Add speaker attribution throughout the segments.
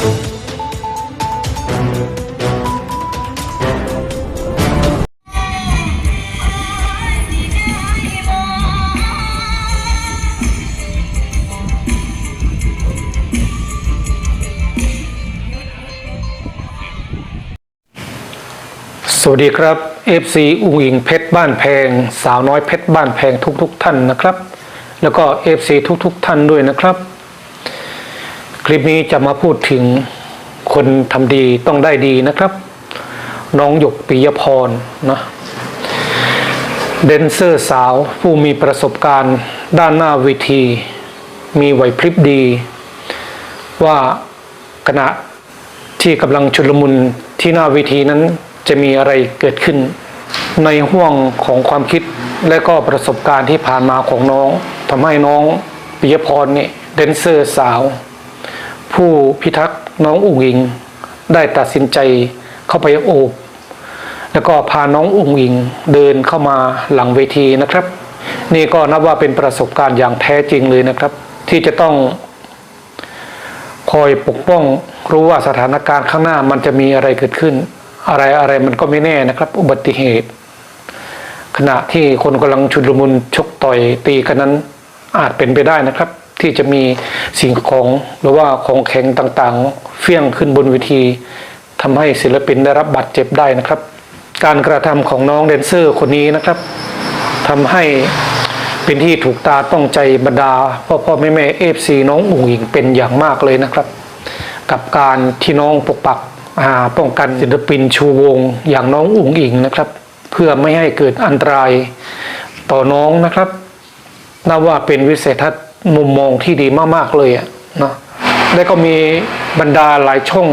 Speaker 1: สวัสดีครับ FC อุ้งอิงเพชรบ้านแพง สาวน้อยเพชรบ้านแพงทุกๆทท่านนะครับ แล้วก็ FC ทุกๆทท่านด้วยนะครับ คลิปนี้จะมาพูดถึงคนทำดีต้องได้ดีนะครับ น้องหยกปิยพรนะเดนเซอร์สาวผู้มีประสบการณ์ด้านหน้าเวที มีไหวพริบดี ว่าขณะที่กำลังชุลมุนที่หน้าเวทีนั้นจะมีอะไรเกิดขึ้น ในห่วงของความคิดและก็ประสบการณ์ที่ผ่านมาของน้องทำให้น้องปิยพรเนี่ยเดนเซอร์สาว ผู้พิทักษ์น้องอุ๋งอิง ได้ตัดสินใจเข้าไปโอบ แล้วก็พาน้องอุ๋งอิงเดินเข้ามาหลังเวทีนะครับ นี่ก็นับว่าเป็นประสบการณ์อย่างแท้จริงเลยนะครับ ที่จะต้องคอยปกป้องรู้ว่าสถานการณ์ข้างหน้ามันจะมีอะไรเกิดขึ้น อะไรอะไรมันก็ไม่แน่นะครับ อุบัติเหตุ ขณะที่คนกำลังชุลมุนชกต่อยตีกันนั้นอาจเป็นไปได้นะครับ ที่จะมีสิ่งของหรือว่าของแข็งต่างๆ เฟี้ยงขึ้นบนเวทีทำให้ศิลปินได้รับบาดเจ็บได้นะครับ การกระทำของน้องแดนเซอร์คนนี้นะครับทำให้เป็นที่ถูกตาต้องใจบรรดาพ่อพ่อแม่แม่เอฟซีน้องอุ๋งอิงเป็นอย่างมากเลยนะครับ กับการที่น้องปกปักอ่าป้องกันศิลปินชูวงอย่างน้องอุ๋งอิงนะครับ เพื่อไม่ให้เกิดอันตรายต่อน้องนะครับนับว่าเป็นวิสัยทัศน์ มุมมองที่ดีมากๆเลยอะนะและก็มีบรรดาหลายช่อง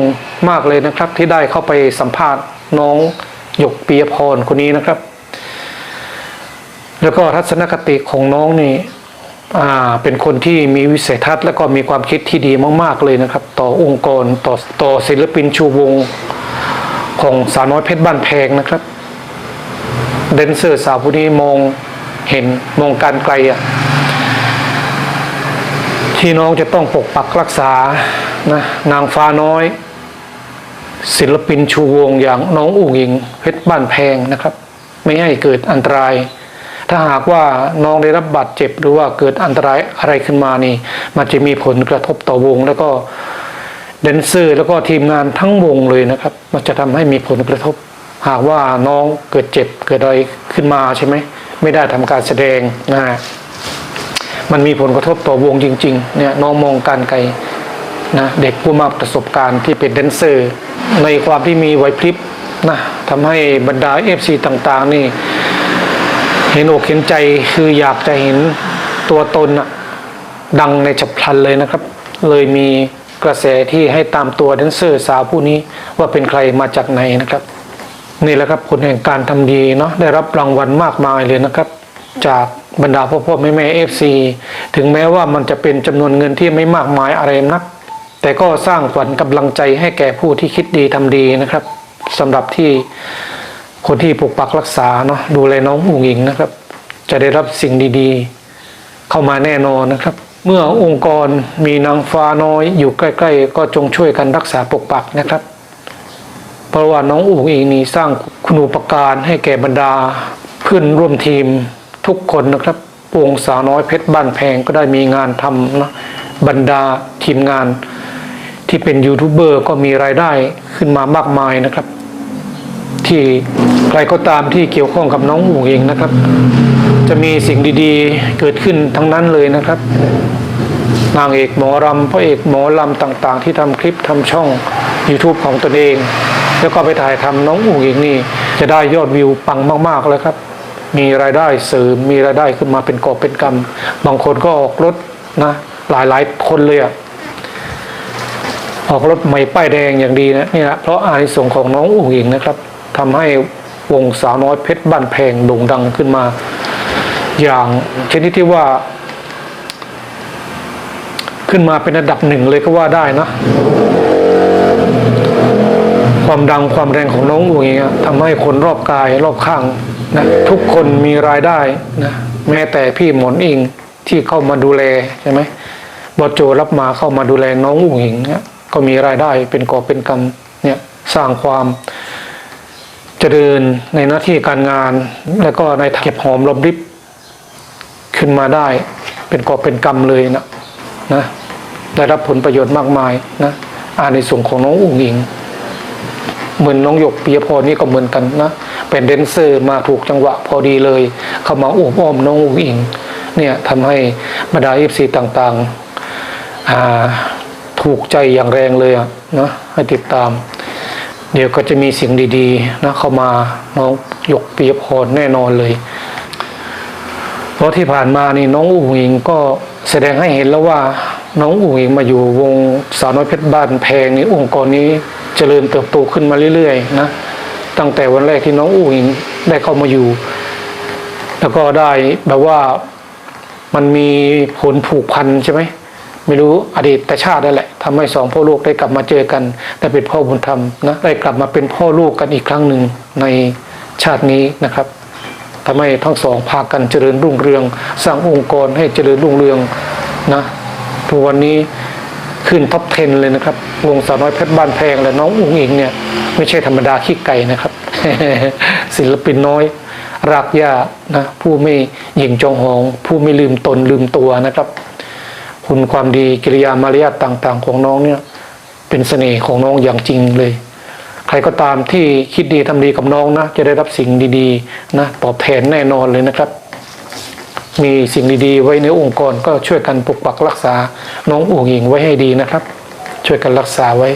Speaker 1: มากเลยนะครับ ที่ได้เข้าไปสัมภาษณ์น้องหยกปียพรคนนี้นะครับ แล้วก็ทัศนคติของน้องนี่อ่าเป็นคนที่มีวิสัยทัศน์ และก็มีความคิดที่ดีมาก ๆ เลยนะครับ ต่อองค์กรต่อต่อศิลปินชูวงของสาวน้อยเพชรบ้านแพงนะครับ เดนเซอร์สาวผู้นี้มองเห็นมองการไกลอะ ที่น้องจะต้องปกปักรักษานะนางฟ้าน้อย ศิลปินชูวงอย่างน้องอุ๋งอิงเพชรบ้านแพงนะครับ ไม่ให้เกิดอันตราย ถ้าหากว่าน้องได้รับบาดเจ็บหรือว่าเกิดอันตรายอะไรขึ้นมานี่ มันจะมีผลกระทบต่อวง แล้วก็แดนเซอร์แล้วก็ทีมงานทั้งวงเลยนะครับ มันจะทำให้มีผลกระทบ หากว่าน้องเกิดเจ็บเกิดอะไรขึ้นมาใช่ไหมไม่ได้ทำการแสดงนะฮะ มันมีผลกระทบต่อวงจริงๆเนี่ยน้องมองการไกลนะเด็กผู้มากประสบการณ์ที่เป็นแดนเซอร์ ในความที่มีไหวพริบนะทำให้บรรดาเอฟซีต่างๆนี่ เห็นอกเห็นใจคืออยากจะเห็นตัวตนอะดังในฉับพลันเลยนะครับ เลยมีกระแสที่ให้ตามตัวแดนเซอร์สาวผู้นี้ว่าเป็นใครมาจากไหนนะครับ นี่แหละครับผลแห่งการทำดีเนาะได้รับรางวัลมากมายเลยนะครับ จาก บรรดาพ่อพ่อแม่แม่เอฟซีถึงแม้ว่ามันจะเป็นจำนวนเงินที่ไม่มากมายอะไรนัก แต่ก็สร้างขวัญกำลังใจให้แก่ผู้ที่คิดดีทำดีนะครับสำหรับที่คนที่ปกปักรักษาเนาะดูแลน้องอุ๋งอิงนะครับ จะได้รับสิ่งดีๆ เข้ามาแน่นอนนะครับ เมื่อองค์กรมีนางฟ้าน้อยอยู่ใกล้ ๆ ก็จงช่วยกันรักษาปกปักนะครับ เพราะว่าน้องอุ๋งอิงนี้สร้างคุณูปการให้แก่บรรดาเพื่อนร่วมทีม ทุกคนนะครับวงสาวน้อยเพชรบ้านแพงก็ได้มีงานทำนะบรรดาทีมงานที่เป็นยูทูบเบอร์ก็มีรายได้ขึ้นมามากมายนะครับ ที่ใครก็ตามที่เกี่ยวข้องกับน้องอุ๋งอิงนะครับ จะมีสิ่งดีๆเกิดขึ้นทั้งนั้นเลยนะครับนางเอกหมอรำพระเอกหมอลำต่างๆ ที่ทำคลิปทำช่อง YouTube ของตนเอง แล้วก็ไปถ่ายทำน้องอุ๋งอิงนี่จะได้ยอดวิวปังมากๆเลยครับ มีรายได้เสริมมีรายได้ขึ้นมาเป็นกอบเป็นกำบางคนก็ออกรถนะหลายๆคนเลยอะออกรถใหม่ป้ายแดงอย่างดีนะนี่แหละเพราะอานิสงส์ของน้องอุ๋งอิงนะครับทำให้วงสาวน้อยเพชรบ้านแพงโด่งดังขึ้นมา อย่างชนิดที่ว่า ขึ้นมาเป็นอันดับหนึ่งเลยก็ว่าได้นะความดังความแรงของน้องอุ๋งอิงอะทำให้คนรอบกายรอบข้าง นะทุกคนมีรายได้นะแม้แต่พี่หมอนอิงที่เข้ามาดูแลใช่ไหมบอโจรับมาเข้ามาดูแลน้องอุ๋งอิงเนี่ยก็มีรายได้เป็นก่อเป็นกำเนี่ยสร้างความเจริญในหน้าที่การงาน แล้วก็ในเก็บหอมรอมริบขึ้นมาได้ เป็นก่อเป็นกำเลยนะนะได้รับผลประโยชน์มากมายนะอานในส่วนของน้องอุ๋งอิง เหมือนน้องหยกปียพรนี่ก็เหมือนกันนะ เป็นแดนเซอร์มาถูกจังหวะพอดีเลย เข้ามาโอบอ้อมน้องอุ๋งอิงเนี่ยทำให้บรรดาเอฟซีต่างๆถูกใจอย่างแรงเลยนะให้ติดตาม เดี๋ยวก็จะมีสิ่งดีๆนะเข้ามาน้องหยกปียพรแน่นอนเลยเพราะที่ผ่านมานี่น้องอุ๋งอิงก็แสดงให้เห็นแล้วว่าน้องอุ๋งอิงมาอยู่วงสาวน้อยเพชรบ้านแพงนี่องค์กรนี้เจริญเติบโตขึ้นมาเรื่อยๆนะ ตั้งแต่วันแรกที่น้องอุ๋อิงได้เข้ามาอยู่ แล้วก็ได้แบบว่ามันมีผลผูกพันใช่ไหมไม่รู้อดีตชาตินั่นแหละทำให้สองพ่อลูกได้กลับมาเจอกันแต่เป็นพ่อบุญธรรมนะได้กลับมาเป็นพ่อลูกกันอีกครั้งหนึ่งในชาตินี้นะครับทำให้ทั้งสองพากันเจริญรุ่งเรือง สร้างองค์กรให้เจริญรุ่งเรืองนะทุกวันนี้ ขึ้นท็อป10เลยนะครับวงสาวน้อยเพชรบ้านแพงและน้องอุ้งอิงเนี่ยไม่ใช่ธรรมดาขี้ไก่นะครับ ศิลปินน้อยรักย่านะผู้ไม่หยิ่งจองหอง ผู้ไม่ลืมตนลืมตัวนะครับ คุณความดีกิริยามารยาทต่างๆ ของน้องเนี่ยเป็นเสน่ห์ของน้องอย่างจริงเลย ใครก็ตามที่คิดดีทำดีกับน้องนะจะได้รับสิ่งดีๆนะตอบแทนแน่นอนเลยนะครับ มีสิ่งดีๆ ไว้ในองค์กรก็ช่วยกันปกปักรักษาน้องอุ๋งอิงไว้ให้ดีนะครับ ช่วยกันรักษาไว้